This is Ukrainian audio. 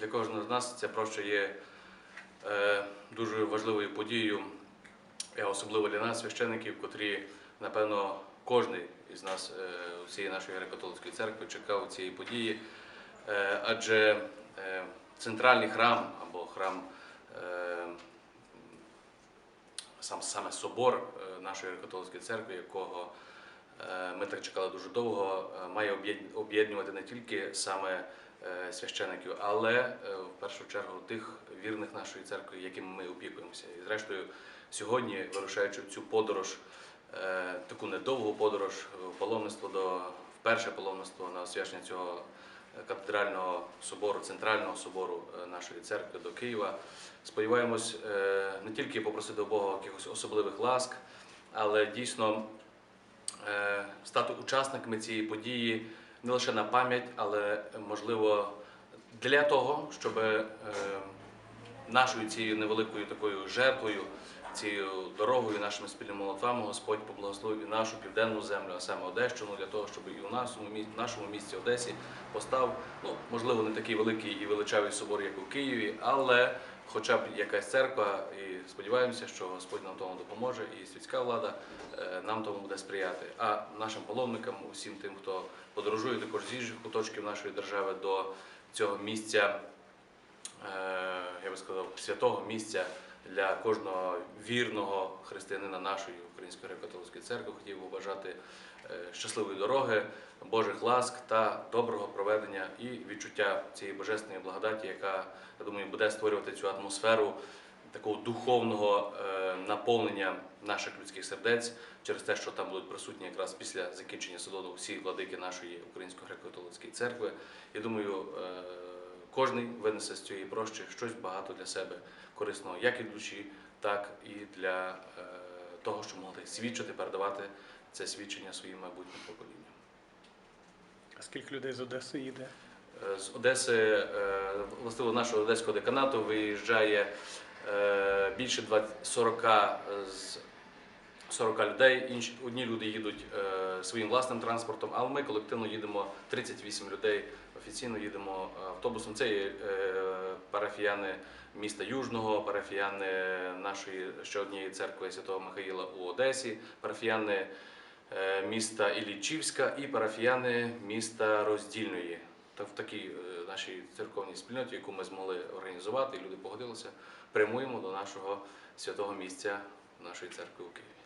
для кожного з нас це просто є е, дуже важливою подією, е, особливо для нас, священиків, котрі, напевно, кожен із нас е, всієї нашої греко-католицької церкви чекав цієї події, Е, адже е, центральний храм або храм. е, Сам саме собор е, нашої католицької церкви, якого е, ми так чекали дуже довго, має об'єднувати не тільки саме священиків, але е, в першу чергу тих вірних нашої церкви, якими ми опікуємося. І зрештою, сьогодні, вирушаючи цю подорож, е, таку недовгу подорож паломництво до вперше паломництво на освячення цього е, катедрального собору, центрального собору е, нашої церкви до Києва. Сподіваємось е, не тільки попросити у Бога якихось особливих ласк, але дійсно е, стати учасниками цієї події не лише на пам'ять, але можливо для того, щоб е, нашою цією невеликою такою жертвою, цією дорогою, нашими спільними молитвами Господь поблагословив і нашу південну землю, а саме Одещину, для того, щоб і у нашому місті, нашому місті Одесі постав, ну можливо, не такий великий і величавий собор, як у Києві, але хоча б якась церква, і сподіваємося, що Господь нам тому допоможе, і світська влада е, нам тому буде сприяти. А нашим паломникам, усім тим, хто подорожує також з інших куточків нашої держави до цього місця, е, я би сказав, святого місця для кожного вірного християнина нашої Української греко-католицької церкви, хотів би бажати е, щасливої дороги, Божих ласк та доброго проведення і відчуття цієї божественної благодаті, яка, я думаю, буде створювати цю атмосферу такого духовного е, наповнення наших людських сердець через те, що там будуть присутні якраз після закінчення судоду всі владики нашої Української греко-католицької церкви. Я думаю, кожен винесе з цієї прощі щось багато для себе корисного, як і душі, так і для е, того, щоб могли свідчити, передавати це свідчення своїм майбутнім поколінням. А скільки людей з Одеси їде? Е, З Одеси, е, властиво нашого одеського деканату, виїжджає більше 20 40, з 40 людей. Інші одні люди їдуть е, своїм власним транспортом, але ми колективно їдемо 38 людей. Офіційно їдемо автобусом. Це є е, парафіяни міста Южного, парафіяни нашої ще однієї церкви Святого Михаїла у Одесі, парафіяни е, міста Іллічівська і парафіяни міста Роздільної. Та в такій е, нашій церковній спільноті, яку ми змогли організувати, і люди погодилися, прямуємо до нашого святого місця нашої церкви у Києві.